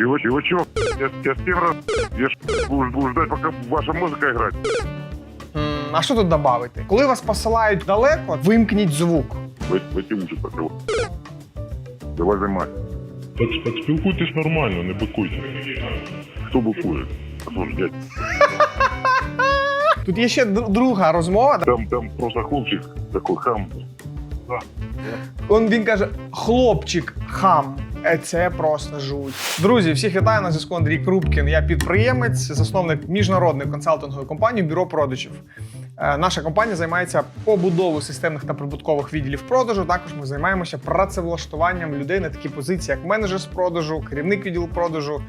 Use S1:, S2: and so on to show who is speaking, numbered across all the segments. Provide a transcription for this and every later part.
S1: Чего, чего, чего? Я, я с тем раз... Я ж буду, буду ждать, пока ваша музыка играет.
S2: М, А що тут додати? Коли вас посилають далеко, вимкніть звук.
S1: В, в эти уши. Давай займайся.
S3: Так, так спілкуйтесь нормально, не бикуйте.
S1: Кто букует? Осуждать.
S2: Тут є ще д- друга розмова.
S1: Там, там просто хлопчик такой хам.
S2: Он він каже: хлопчик хам. Е, Це просто жуть. Друзі, всіх вітаю на зв'язку Андрій Крупкін. Я підприємець, засновник міжнародної консалтингової компанії Бюро продажів. Е, Наша компанія займається побудовою системних та прибуткових відділів продажу. Також ми займаємося працевлаштуванням людей на такі позиції, як менеджер з продажу, керівник відділу продажу,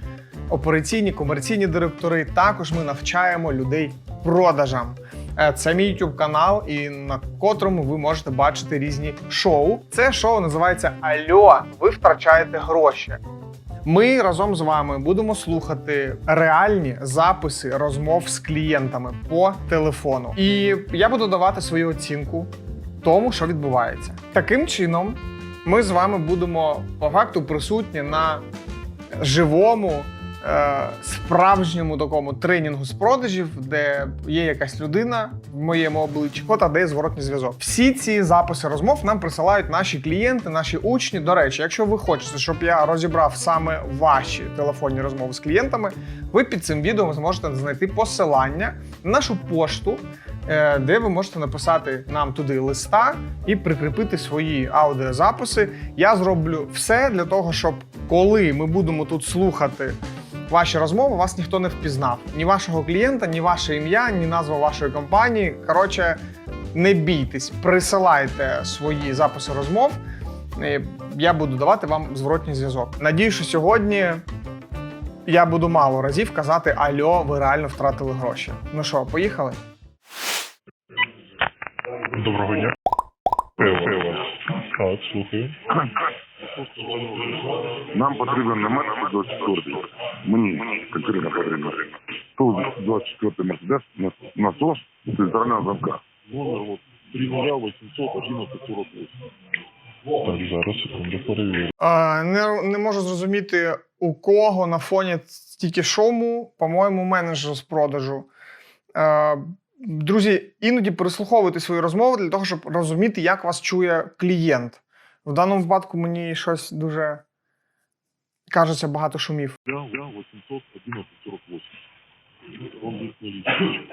S2: операційні, комерційні директори. Також ми навчаємо людей продажам. Е, Це мій YouTube канал, і на котрому ви можете бачити різні шоу. Це шоу називається Альо, ви втрачаєте гроші. Ми разом з вами будемо слухати реальні записи розмов з клієнтами по телефону. І я буду давати свою оцінку тому, що відбувається. Таким чином, ми з вами будемо по факту присутні на живому, справжньому такому тренінгу з продажів, де є якась людина в моєму обличчі, кота де є зворотний зв'язок. Всі ці записи розмов нам присилають наші клієнти, наші учні. До речі, якщо ви хочете, щоб я розібрав саме ваші телефонні розмови з клієнтами, ви під цим відео зможете знайти посилання на нашу пошту. е, Де ви можете написати нам туди листа і прикріпити свої аудіозаписи. Я зроблю все для того, щоб коли ми будемо тут слухати ваші розмови, вас ніхто не впізнав. Ні вашого клієнта, ні ваше ім'я, ні назва вашої компанії. Коротше, не бійтесь, присилайте свої записи розмов. і Я буду давати вам зворотній зв'язок. Надію, що сьогодні я буду мало разів казати Альо, ви реально втратили гроші. Ну що, поїхали?
S3: Доброго дня. Так, слухаю.
S1: Нам потрібен намет 124. Мені конкретно потрібно. 124 Мерседес на- насос центрального замка.
S3: Номер от 3081148. Так, зараз, секунду, перевірю.
S2: Е, не, не можу зрозуміти, у кого на фоні стільки шуму, по-моєму, менеджер з продажу. Е, друзі, іноді переслуховуйте свої розмови для того, щоб розуміти, як вас чує клієнт. В даному випадку мені щось дуже кажеться багато шумів.
S3: Я, я 81148. Вам їх не лічить.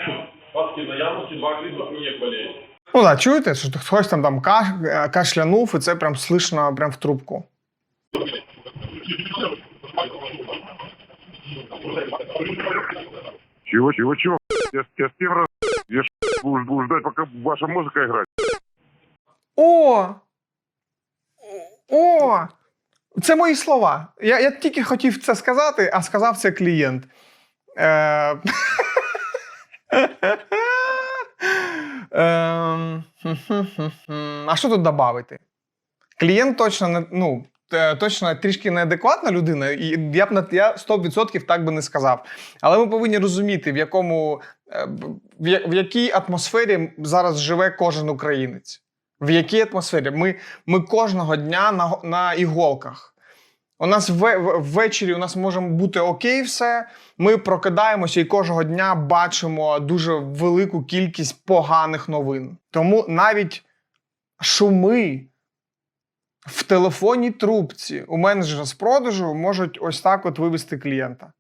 S4: Паски наявності два мені як боліє.
S2: Ну так, чуєте, що хтось там, там каш- е, кашлянув, і це прям слышно прям в трубку.
S1: Чего, чего, чего? Я, я с тем раз... Я ж буду, буду ждать, пока ваша музыка играет.
S2: О! О! Це мої слова. Я, я тільки хотів це сказати, а сказав це клієнт. Е... Ем. А що тут додати? Клієнт точно не ну, е, точно трішки неадекватна людина, і я б на я 100% так би не сказав. Але ми повинні розуміти, в якому е, в, якій атмосфері зараз живе кожен українець. В якій атмосфері? Ми, ми кожного дня на, на іголках. У нас в- ввечері у нас може бути окей, все. Ми прокидаємося і кожного дня бачимо дуже велику кількість поганих новин. Тому навіть шуми в телефонній трубці у менеджера з продажу можуть ось так от вивести клієнта.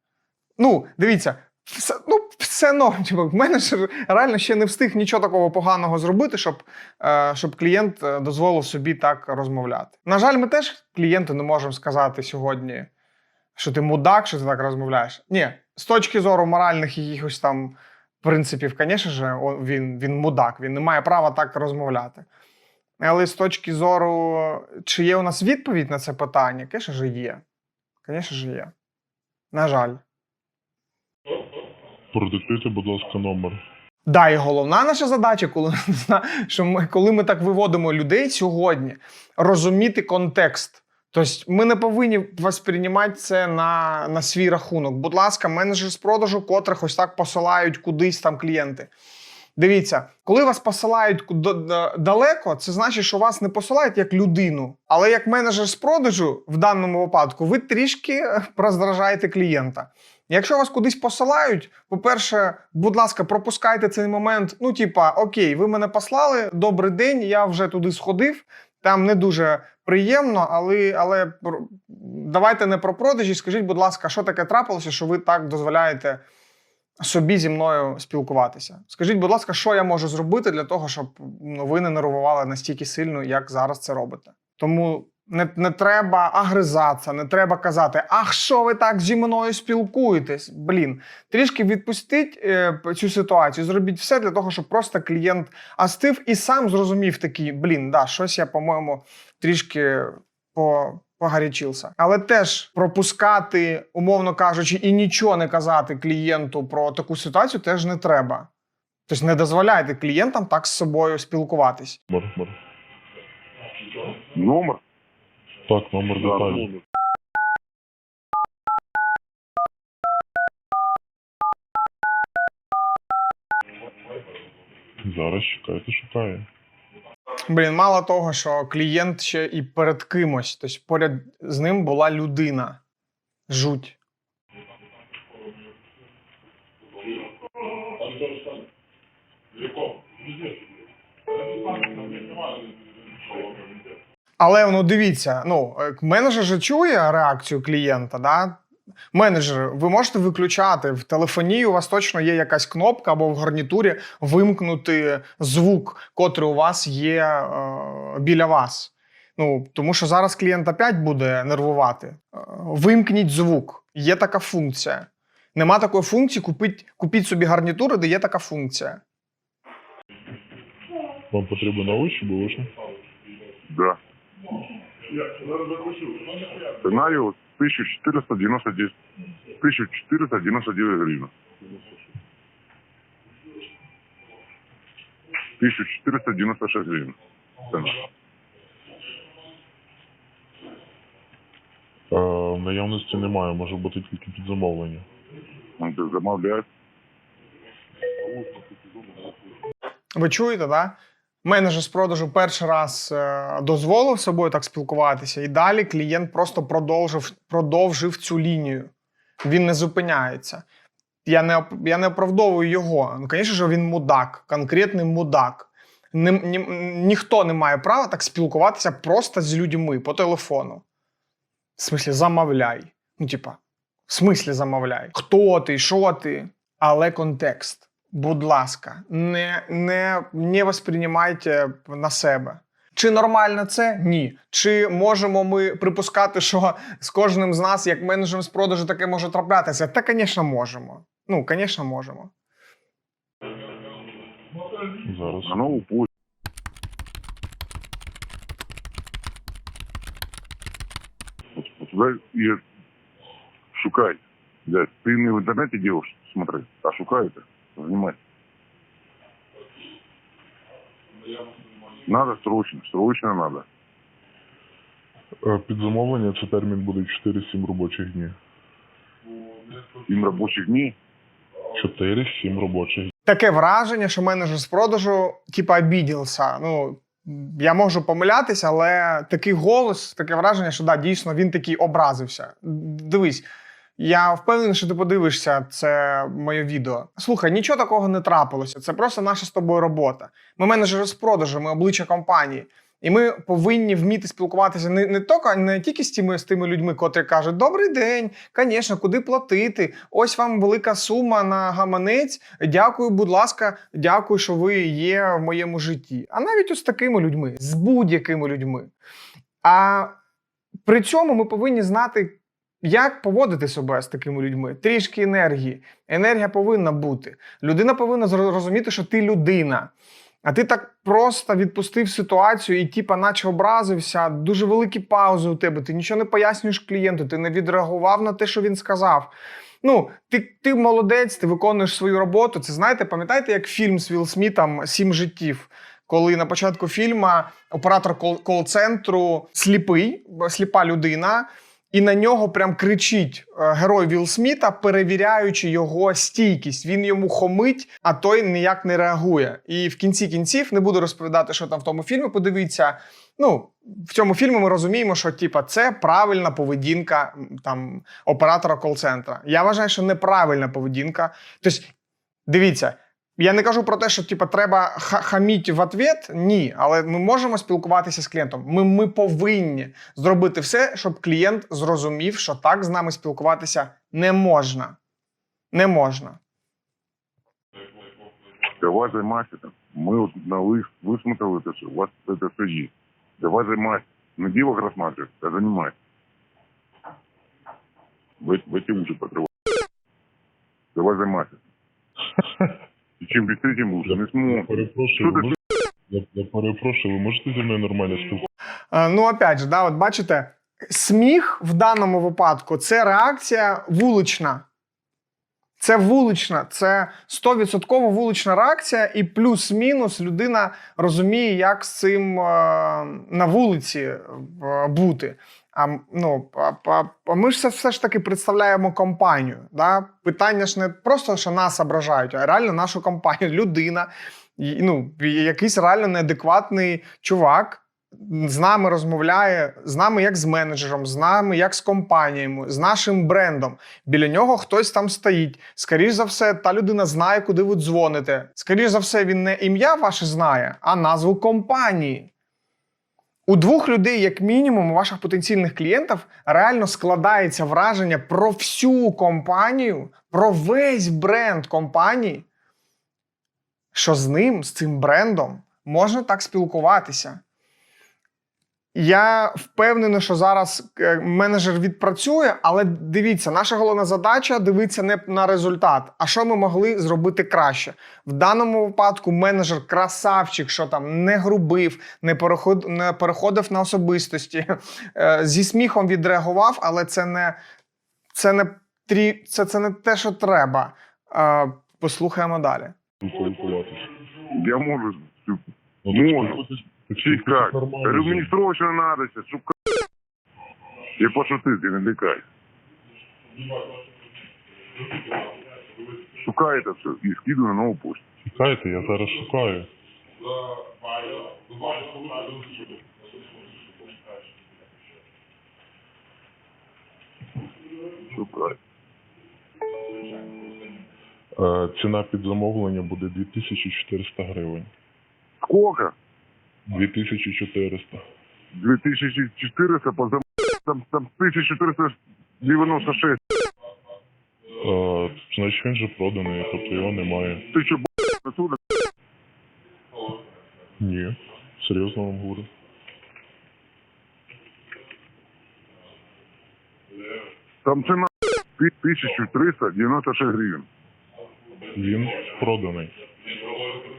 S2: Ну, дивіться, все, ну, все норм. Типу, менеджер реально ще не встиг нічого такого поганого зробити, щоб, е, щоб клієнт е, дозволив собі так розмовляти. На жаль, ми теж клієнту не можемо сказати сьогодні, що ти мудак, що ти так розмовляєш. Ні, з точки зору моральних якихось там принципів, звісно ж, він, він мудак, він не має права так розмовляти. Але з точки зору, чи є у нас відповідь на це питання, звісно ж, є. Звісно ж, є. На жаль.
S3: Продиктуйте, будь ласка, номер.
S2: Да, і головна наша задача, коли, що ми, коли ми так виводимо людей сьогодні, розуміти контекст. Тобто ми не повинні восприймати це на, на свій рахунок. Будь ласка, менеджер з продажу, котрих ось так посилають кудись там клієнти. Дивіться, коли вас посилають далеко, це значить, що вас не посилають як людину. Але як менеджер з продажу в даному випадку, ви трішки роздражаєте клієнта. Якщо вас кудись посилають, по-перше, будь ласка, пропускайте цей момент. Ну, типа, окей, ви мене послали, добрий день, я вже туди сходив. Там не дуже приємно, але, але давайте не про продажі. Скажіть, будь ласка, що таке трапилося, що ви так дозволяєте собі зі мною спілкуватися? Скажіть, будь ласка, що я можу зробити для того, щоб ну, ви не нервували настільки сильно, як зараз це робите? Тому не, не треба агризатися, не треба казати, ах, що ви так зі мною спілкуєтесь? Блін, трішки відпустіть е, цю ситуацію, зробіть все для того, щоб просто клієнт астив і сам зрозумів такий, блін, да, щось я, по-моєму, трішки по. Погарячився. Але теж пропускати, умовно кажучи, і нічого не казати клієнту про таку ситуацію теж не треба. Тобто не дозволяйте клієнтам так з собою спілкуватись.
S3: Номер, номер. Так, номер деталі. Зараз чекайте, шукає.
S2: Блін, мало того, що клієнт ще і перед кимось, тобто поряд з ним була людина. Жуть. Але ну дивіться, ну е, менеджер же чує реакцію клієнта, да? Менеджер, ви можете виключати в телефонії. У вас точно є якась кнопка або в гарнітурі вимкнути звук, котрий у вас є е, біля вас. Ну тому що зараз клієнт опять буде нервувати. Е, Вимкніть звук. Є така функція. Нема такої функції, купіть, купіть собі гарнітури, де є така функція.
S3: Вам потрібен наушник, бо вийшло?
S1: Да. Сценарию 1499, 1499 гривен. 1496 гривен. Цена.
S3: Е, наявності немає, може бути тільки під замовлення.
S1: Он ты замовляет.
S2: Ви чуєте, да? Менеджер з продажу перший раз е, дозволив собою так спілкуватися, і далі клієнт просто продовжив, продовжив цю лінію. Він не зупиняється. Я не, я не оправдовую його. Ну, звісно ж, він мудак, конкретний мудак. Ні, ні, ніхто не має права так спілкуватися просто з людьми по телефону. В смислі, замовляй. Ну, типа, в смислі замовляй. Хто ти, що ти? Але контекст. Будь ласка, не, не, не восприймайте на себе. Чи нормально це? Ні. Чи можемо ми припускати, що з кожним з нас, як менеджером з продажу, таке може траплятися? Та, звісно, можемо. Ну, звісно, можемо.
S3: Зараз.
S1: Туда и шукай. Ты не в интернете делаешь, смотри, а шукай это, занимай. Надо срочно, срочно надо.
S3: Е, Під замовлення це термін буде 4-7 робочих днів.
S1: Им рабочих дней
S3: 4-7 робочих днів.
S2: Таке враження, що менеджер з продажу, типа, обідівся. Ну, я можу помилятися, але такий голос, таке враження, що да, дійсно він такий образився. Дивись, я впевнений, що ти подивишся це моє відео. Слухай, нічого такого не трапилося. Це просто наша з тобою робота. Ми менеджери з продажу, ми обличчя компанії. І ми повинні вміти спілкуватися не, не, тільки, не тільки з тими, з тими людьми, котрі кажуть: Добрий день, звісно, куди платити? Ось вам велика сума на гаманець. Дякую, будь ласка, дякую, що ви є в моєму житті. А навіть ось з такими людьми, з будь-якими людьми. А при цьому ми повинні знати, як поводити себе з такими людьми. Трішки енергії. Енергія повинна бути. Людина повинна зро- розуміти, що ти людина. А ти так просто відпустив ситуацію і, типа, наче образився, дуже великі паузи у тебе. Ти нічого не пояснюєш клієнту, ти не відреагував на те, що він сказав. Ну, ти, ти молодець, ти виконуєш свою роботу. Це знаєте, пам'ятаєте, як фільм з Вілл Смітом Сім життів? Коли на початку фільму оператор кол-центру сліпий, сліпа людина, І на нього прям кричить е, герой Вілл Сміта, перевіряючи його стійкість. Він йому хомить, а той ніяк не реагує. І в кінці кінців не буду розповідати, що там в тому фільмі. Подивіться. Ну, в цьому фільмі ми розуміємо, що типа це правильна поведінка там оператора кол-центра. Я вважаю, що неправильна поведінка. Тобто, дивіться, я не кажу про те, що типа треба ха- хаміть в ответ. Ні, але ми можемо спілкуватися з клієнтом. Ми, ми повинні зробити все, щоб клієнт зрозумів, що так з нами спілкуватися не можна. Не можна.
S1: Давай займайся. Ми от на лист висмотрели те, що у вас це все є. Давай займайся. Не дівок розсматривай, а займайся. В, в эти уши покривай. Давай займайся. І чим більше, тим лучше. Не
S3: Я перепрошую, ви можете... Я, я перепрошую, ви можете зі мною нормально спілкуватися?
S2: Е, Ну, опять же, да, от бачите, сміх в даному випадку це реакція вулична. Це вулична, це 100% вулична реакція, і плюс-мінус людина розуміє, як з цим е, на вулиці е, бути. А, ну, а, ми ж все ж таки представляємо компанію. Да? Питання ж не просто, що нас ображають, а реально нашу компанію. Людина, ну, якийсь реально неадекватний чувак з нами розмовляє, з нами як з менеджером, з нами як з компаніями, з нашим брендом. Біля нього хтось там стоїть. Скоріш за все, та людина знає, куди ви дзвоните. Скоріш за все, він не ім'я ваше знає, а назву компанії. У двох людей, як мінімум, у ваших потенційних клієнтів, реально складається враження про всю компанію, про весь бренд компанії, що з ним, з цим брендом, можна так спілкуватися. Я впевнений, що зараз е, менеджер відпрацює, але дивіться, наша головна задача дивитися не на результат, а що ми могли зробити краще. В даному випадку менеджер красавчик, що там не грубив, не переход, не переходив на особистості, е, зі сміхом відреагував, але це не, це не, трі, це, це не те, що треба. Е, Послухаємо далі.
S1: Я можу. Можу. Как?
S3: нормально.
S1: Говорю, мені срочно надо сейчас, сука. Я пошутив, ти не лякай. Шукай это все і скидывай на нову почту.
S3: Чекайте, я зараз шукаю.
S1: Шукай.
S3: Е, ціна під замовлення буде 2400 гривень.
S1: Сколько?
S3: 2400.
S1: 2400 по зам... там, там 1496.
S3: Е, значить він же проданий, тобто його немає.
S1: Ти що, б***, отсюда?
S3: Ні. Серйозно вам говорю.
S1: Там ціна 1396 гривень.
S3: Він проданий.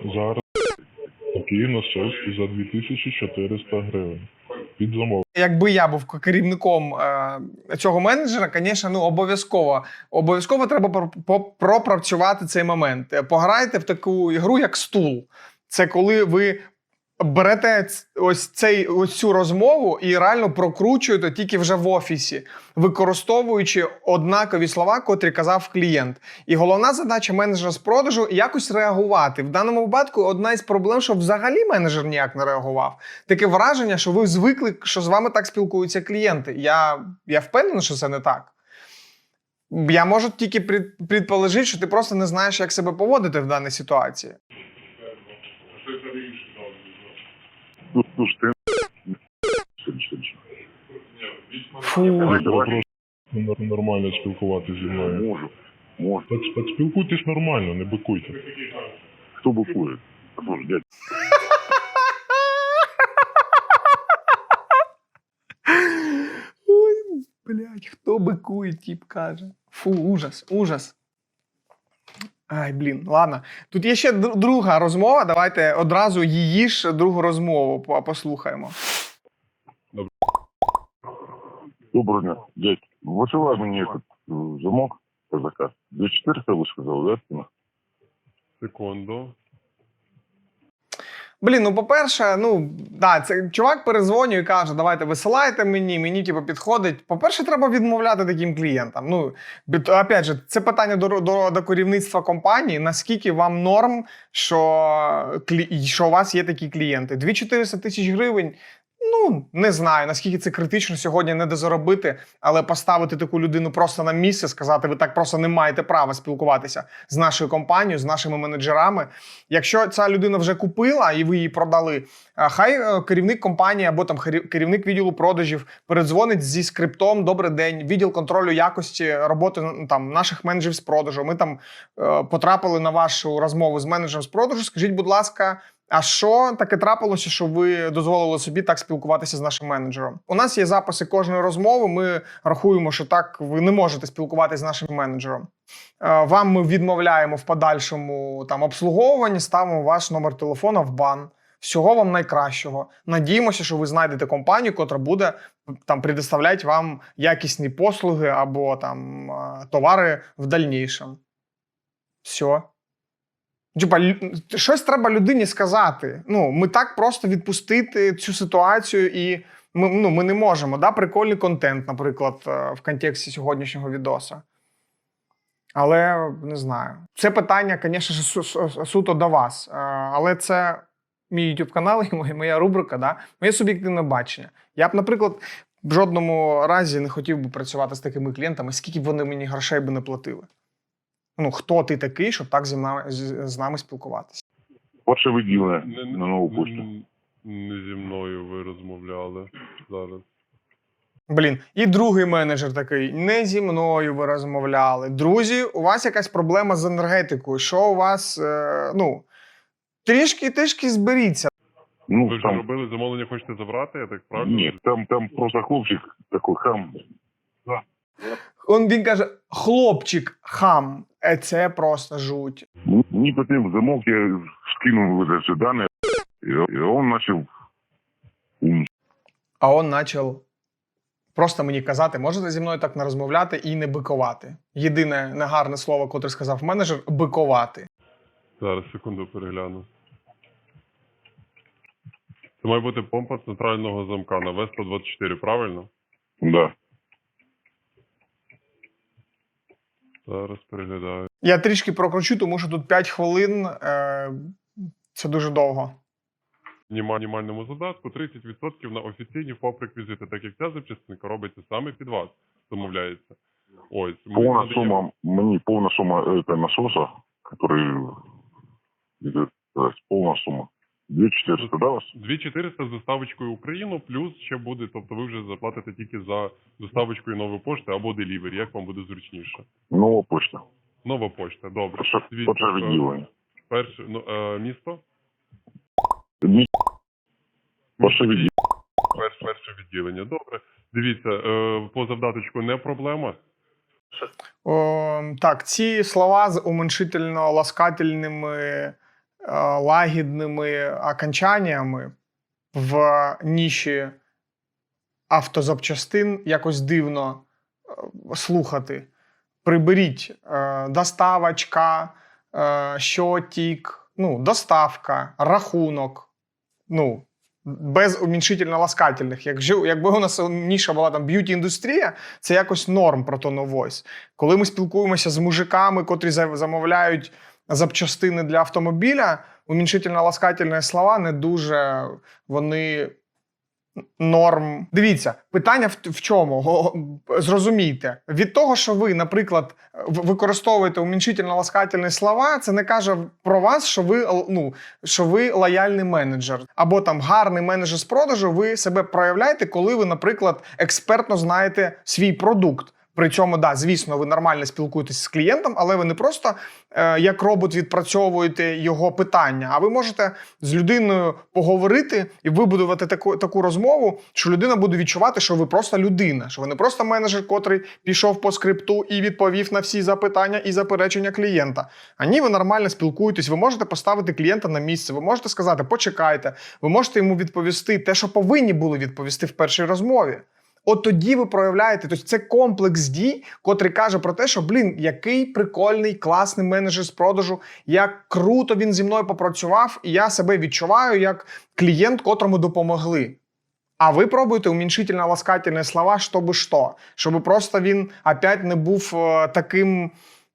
S3: Зараз такий насос за 2400 гривень. Під замовлення.
S2: Якби я був керівником е, цього менеджера, звісно, ну обов'язково обов'язково треба пропрацювати цей момент. Е, Пограйте в таку ігру, як стул. Це коли ви берете ось цей ось цю розмову і реально прокручуєте тільки вже в офісі, використовуючи однакові слова, котрі казав клієнт. І головна задача менеджера з продажу якось реагувати. В даному випадку одна із проблем, що взагалі менеджер ніяк не реагував. Таке враження, що ви звикли, що з вами так спілкуються клієнти. Я, я впевнений, що це не так. Я можу тільки пред- предположити, що ти просто не знаєш, як себе поводити в даній ситуації.
S1: Тут, слушай, ти... Сиди, сиди.
S2: Фу.
S3: Нормально спілкуватися зі мною.
S1: Можу. Можу.
S3: Так, так спілкуйтесь нормально, не бикуйте.
S1: Хто букує? Слушай, дядь,
S2: Ой, блядь, хто бикує, тіп каже. Фу, ужас, ужас. Ай, блін, ладно. Тут є ще др- друга розмова. Давайте одразу її ж другу розмову по- послухаємо.
S1: доброго дня. Дядь, высылай мне этот э, замок по заказ. 2400 вы сказал, да? цена?
S3: Секунду.
S2: Блін, ну по-перше, ну да, це чувак перезвонює і каже: давайте висилайте мені, мені типу, підходить. По-перше, треба відмовляти таким клієнтам. Ну, опять же, це питання до, до, до керівництва компанії. Наскільки вам норм, що, що у вас є такі клієнти? 2400 тисяч гривень. Ну, не знаю, наскільки це критично сьогодні не дозаробити, але поставити таку людину просто на місце, сказати, ви так просто не маєте права спілкуватися з нашою компанією, з нашими менеджерами. Якщо ця людина вже купила і ви її продали, хай е, керівник компанії або там керівник відділу продажів передзвонить зі скриптом Добрий день, відділ контролю якості роботи там наших менеджерів з продажу. Ми там е, потрапили на вашу розмову з менеджером з продажу. Скажіть, будь ласка. А що таке трапилося, що ви дозволили собі так спілкуватися з нашим менеджером? У нас є записи кожної розмови. Ми рахуємо, що так ви не можете спілкуватися з нашим менеджером. Е, Вам ми відмовляємо в подальшому там обслуговуванні, ставимо ваш номер телефона в бан. Всього вам найкращого. Надіємося, що ви знайдете компанію, котра буде там предоставляти вам якісні послуги або там е, товари в дальнішому. Все. Типа, щось треба людині сказати. Ну, ми так просто відпустити цю ситуацію, і ми, ну, ми не можемо. Да? Прикольний контент, наприклад, е, в контексті сьогоднішнього відоса. Але не знаю. Це питання, звісно суто до вас. Е, Але це мій YouTube канал і моя рубрика, да? моє суб'єктивне бачення. Я б, наприклад, в жодному разі не хотів би працювати з такими клієнтами, скільки б вони мені грошей би не платили. Ну, хто ти такий, щоб так зі мною, з, з нами спілкуватися?
S1: Ваше відділення
S3: Не,
S1: на нову пошту.
S3: не, зі мною ви розмовляли зараз.
S2: Блін, і другий менеджер такий: не зі мною ви розмовляли. Друзі, у вас якась проблема з енергетикою. Що у вас? Е, ну, трішки, трішки зберіться.
S1: Ну,
S3: Ви вже
S1: там,
S3: робили замовлення, хочете забрати, я так правильно?
S1: ні, там, там просто хлопчик такий хам.
S2: Он він каже: хлопчик хам. Е, це просто жуть.
S1: Не потом замок, я скинул вот эти данные, и и он начал
S2: А он почав просто мені казати, можете зі мною так не розмовляти і не бикувати. Єдине негарне слово, котре сказав менеджер бикувати.
S3: Зараз, секунду перегляну. Це має бути помпа центрального замка на В-124, правильно?
S1: Да.
S3: Зараз переглядаю.
S2: Я трішки прокручу, тому що тут 5 хвилин. Е, це дуже довго.
S3: Мінімальному задатку 30% на офіційні ФОП-реквізити, так як ця запчастинка робиться саме під вас, замовляється. Ось. ми
S1: Полная
S3: надаємо-
S1: сумма, мне полная сумма это насоса, который идет, есть полная сумма. 2400, да, вас?
S3: 2400 з доставочкою в Україну, плюс ще буде, тобто ви вже заплатите тільки за доставочкою нової пошти або делівері, як вам буде зручніше.
S1: Нова почта.
S3: Нова почта, добре.
S1: Перше,
S3: Дивіться,
S1: перше відділення.
S3: Перше, ну, е, місто?
S1: Ні. Перше відділення.
S3: Перше, перше відділення. Добре. Дивіться, е, по завдаточку не проблема.
S2: О, так, ці слова з уменшительно-ласкательними, е, лагідними окончаннями в ніші автозапчастин якось дивно е, слухати. Приберіть е, доставочка, е, щотік, ну, доставка, рахунок. Ну, без уміншительно-ласкательних. Якщо, якби у нас ніша була там б'юті-індустрія, це якось норм про of voice. Коли ми спілкуємося з мужиками, котрі замовляють запчастини для автомобіля, уміншительно-ласкательні слова не дуже вони норм. Дивіться, питання в, в чому? Зрозумійте, від того, що ви, наприклад, використовуєте уміншительно-ласкательні слова, це не каже про вас, що ви ну, що ви лояльний менеджер, або там гарний менеджер з продажу. Ви себе проявляєте, коли ви, наприклад, експертно знаєте свій продукт. При цьому, да, звісно, ви нормально спілкуєтесь з клієнтом, але ви не просто е, як робот відпрацьовуєте його питання, а ви можете з людиною поговорити і вибудувати таку, таку розмову, що людина буде відчувати, що ви просто людина, що ви не просто менеджер, котрий пішов по скрипту і відповів на всі запитання і заперечення клієнта. А ні, ви нормально спілкуєтесь, ви можете поставити клієнта на місце, ви можете сказати, почекайте, ви можете йому відповісти те, що повинні були відповісти в першій розмові. От тоді ви проявляєте. Тобто це комплекс дій, котрий каже про те, що блін, який прикольний, класний менеджер з продажу, як круто він зі мною попрацював, і я себе відчуваю як клієнт, котрому допомогли. А ви пробуєте уміншительно ласкательні слова, щоб що? Щоб просто він опять не був е, таким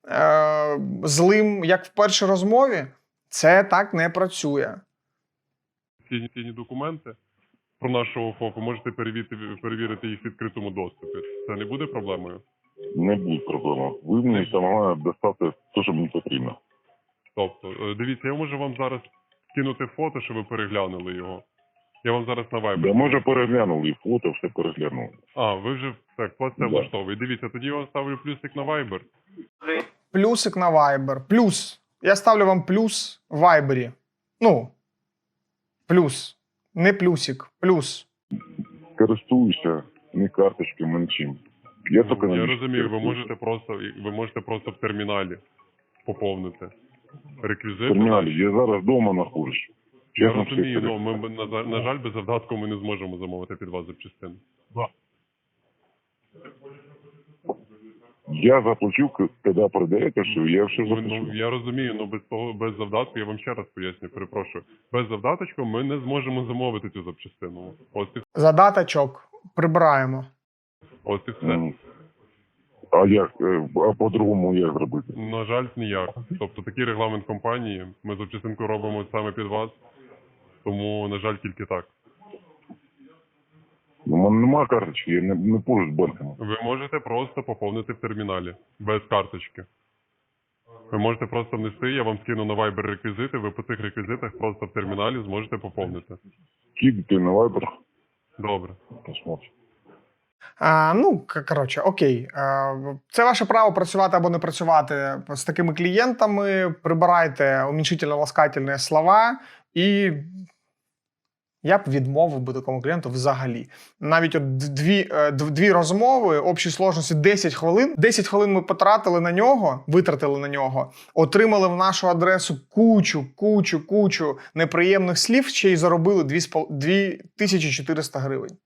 S2: е, злим, як в першій розмові. Це так не працює.
S3: Ці цінні документи про нашого ФОПу можете перевірити, перевірити їх в відкритому доступі. Це не буде проблемою?
S1: Не буде проблема. Ви мені саме доставте те, що мені потрібно.
S3: Тобто, е, дивіться, я можу вам зараз скинути фото, щоб ви переглянули його. Я вам зараз на Viber.
S1: Я може переглянули і фото, все переглянули.
S3: А, ви вже так, вас це
S1: Да.
S3: влаштовує. Дивіться, тоді я вам ставлю плюсик на Viber.
S2: Плюсик на Viber. Плюс. Я ставлю вам плюс в Viber. Ну, плюс. Не плюсик, плюс.
S1: Користуюся не карточками, нічим. Я тільки
S3: Я розумію, ви можете просто ви можете просто в терміналі поповнити
S1: В терміналі. Я зараз вдома знаходжусь.
S3: Я
S1: Чесно
S3: розумію,
S1: сказати.
S3: ну ми на, на жаль, без завдатку ми не зможемо замовити під вас запчастини.
S1: Я заплачу, коли продаєте, що я все заплачу.
S3: ну я розумію, ну без того без завдатку я вам ще раз поясню, перепрошую. Без завдаточку ми не зможемо замовити цю запчастину. Ось і
S2: Задаточок прибираємо.
S3: ось і все.
S1: А як? е, А по-другому як зробити?
S3: На жаль, ніяк. Тобто такий регламент компанії. Ми запчастинку робимо саме під вас. Тому, на жаль, тільки так.
S1: У мене немає карточки, я не, не поруч з банком.
S3: Ви можете просто поповнити в терміналі без карточки. Ви можете просто внести, я вам скину на Viber реквізити, ви по цих реквізитах просто в терміналі зможете поповнити.
S1: Кидайте на вайбер,
S3: Добре.
S1: посмотрим.
S2: А, ну, к- коротше, окей. А, це ваше право працювати або не працювати з такими клієнтами. Прибирайте уміншительно-ласкательні слова, і я б відмовив би такому клієнту взагалі. Навіть от дві, е, дві розмови, общій сложності 10 хвилин. 10 хвилин ми потратили на нього, витратили на нього, отримали в нашу адресу кучу, кучу, кучу неприємних слів, ще й заробили 2400 гривень.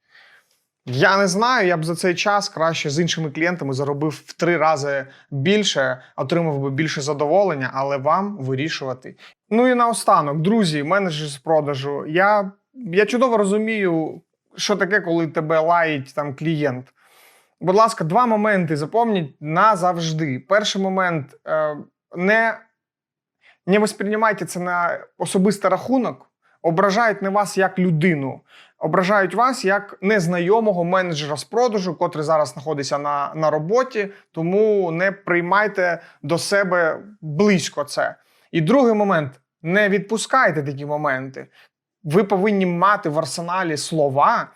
S2: Я не знаю, я б за цей час краще з іншими клієнтами заробив в три рази більше, отримав би більше задоволення, але вам вирішувати. Ну і наостанок, друзі, менеджер з продажу. Я, я чудово розумію, що таке, коли тебе лаїть там клієнт. Будь ласка, два моменти запомніть назавжди. Перший момент е, не, не восприймайте це на особистий рахунок, ображають не вас як людину ображають вас як незнайомого менеджера з продажу, котрий зараз знаходиться на, на роботі, тому не приймайте до себе близько це. І другий момент: не відпускайте такі моменти. Ви повинні мати в арсеналі слова,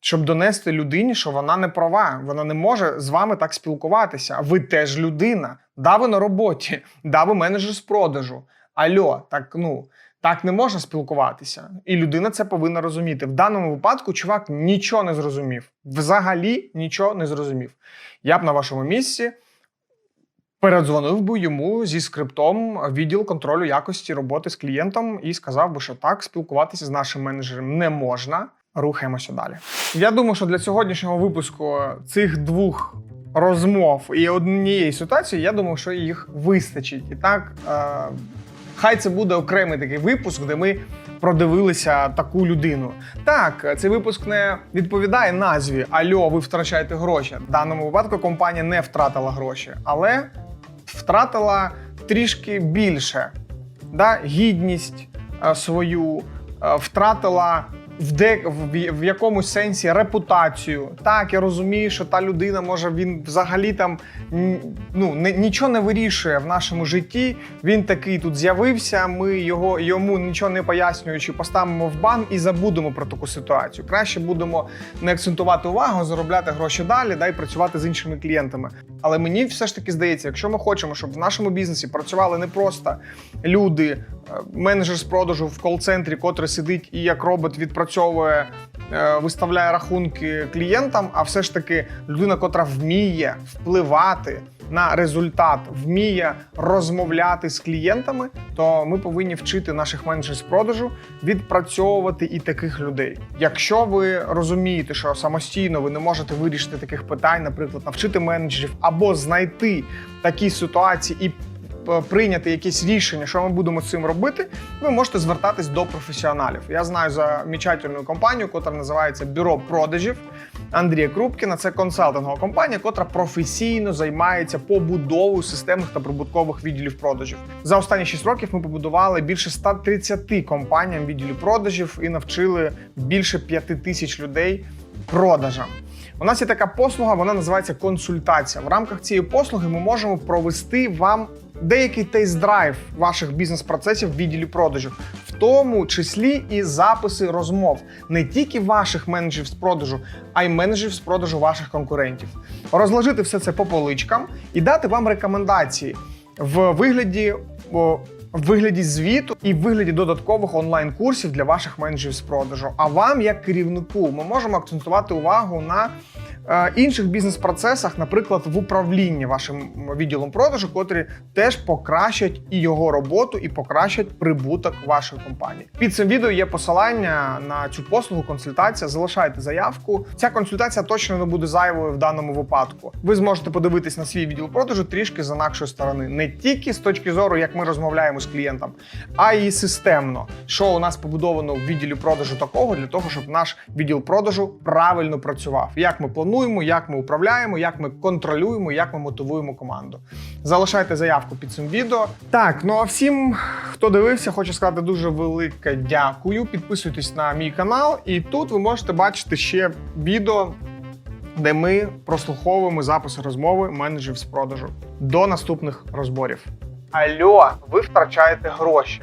S2: щоб донести людині, що вона не права, вона не може з вами так спілкуватися. Ви теж людина. Да, ви на роботі, да, ви менеджер з продажу. Альо, так ну. Так не можна спілкуватися, і людина це повинна розуміти. В даному випадку чувак нічого не зрозумів. Взагалі нічого не зрозумів. Я б на вашому місці передзвонив би йому зі скриптом відділ контролю якості роботи з клієнтом і сказав би, що так, спілкуватися з нашим менеджером не можна. Рухаємося далі. Я думаю, що для сьогоднішнього випуску цих двох розмов і однієї ситуації, я думаю, що їх вистачить. І так, е, хай це буде окремий такий випуск, де ми продивилися таку людину. Так, цей випуск не відповідає назві Альо, ви втрачаєте гроші. В даному випадку компанія не втратила гроші, але втратила трішки більше. Да? Гідність е, свою, е, втратила в, де, в, в якомусь сенсі репутацію. Так, я розумію, що та людина може він взагалі там ну, не, нічого не вирішує в нашому житті. Він такий тут з'явився. Ми його йому нічого не пояснюючи, поставимо в бан і забудемо про таку ситуацію. Краще будемо не акцентувати увагу, заробляти гроші далі, да, і працювати з іншими клієнтами. Але мені все ж таки здається, якщо ми хочемо, щоб в нашому бізнесі працювали не просто люди, е, менеджер з продажу в кол-центрі, котрий сидить і як робот відпрацьовує е, виставляє рахунки клієнтам, а все ж таки людина, котра вміє впливати на результат, вміє розмовляти з клієнтами, то ми повинні вчити наших менеджерів з продажу відпрацьовувати і таких людей. Якщо ви розумієте, що самостійно ви не можете вирішити таких питань, наприклад, навчити менеджерів або знайти такі ситуації і прийняти якесь рішення, що ми будемо з цим робити, ви можете звертатись до професіоналів. Я знаю замечательну компанію, яка називається Бюро продажів Андрія Крупкіна. Це консалтингова компанія, яка професійно займається побудовою системних та прибуткових відділів продажів. За останні 6 років ми побудували більше 130 компаніям відділів продажів і навчили більше 5 тисяч людей продажам. У нас є така послуга, вона називається консультація. В рамках цієї послуги ми можемо провести вам деякий тест-драйв ваших бізнес-процесів в відділі продажів, в тому числі і записи розмов не тільки ваших менеджерів з продажу, а й менеджерів з продажу ваших конкурентів. Розложити все це по поличкам і дати вам рекомендації в вигляді. В вигляді звіту і в вигляді додаткових онлайн-курсів для ваших менеджерів з продажу. А вам, як керівнику, ми можемо акцентувати увагу на інших бізнес-процесах, наприклад, в управлінні вашим відділом продажу, котрі теж покращать і його роботу, і покращать прибуток вашої компанії. Під цим відео є посилання на цю послугу, консультація. Залишайте заявку. Ця консультація точно не буде зайвою в даному випадку. Ви зможете подивитись на свій відділ продажу трішки з інакшої сторони, не тільки з точки зору, як ми розмовляємо з клієнтом, а й системно, що у нас побудовано в відділі продажу такого для того, щоб наш відділ продажу правильно працював. Як ми плануємо, як ми управляємо, як ми контролюємо, як ми мотивуємо команду. Залишайте заявку під цим відео. Так, ну а всім, хто дивився, хочу сказати дуже велике дякую. Підписуйтесь на мій канал, і тут ви можете бачити ще відео. Де ми прослуховуємо записи розмови менеджерів з продажу до наступних розборів. Альо, ви втрачаєте гроші.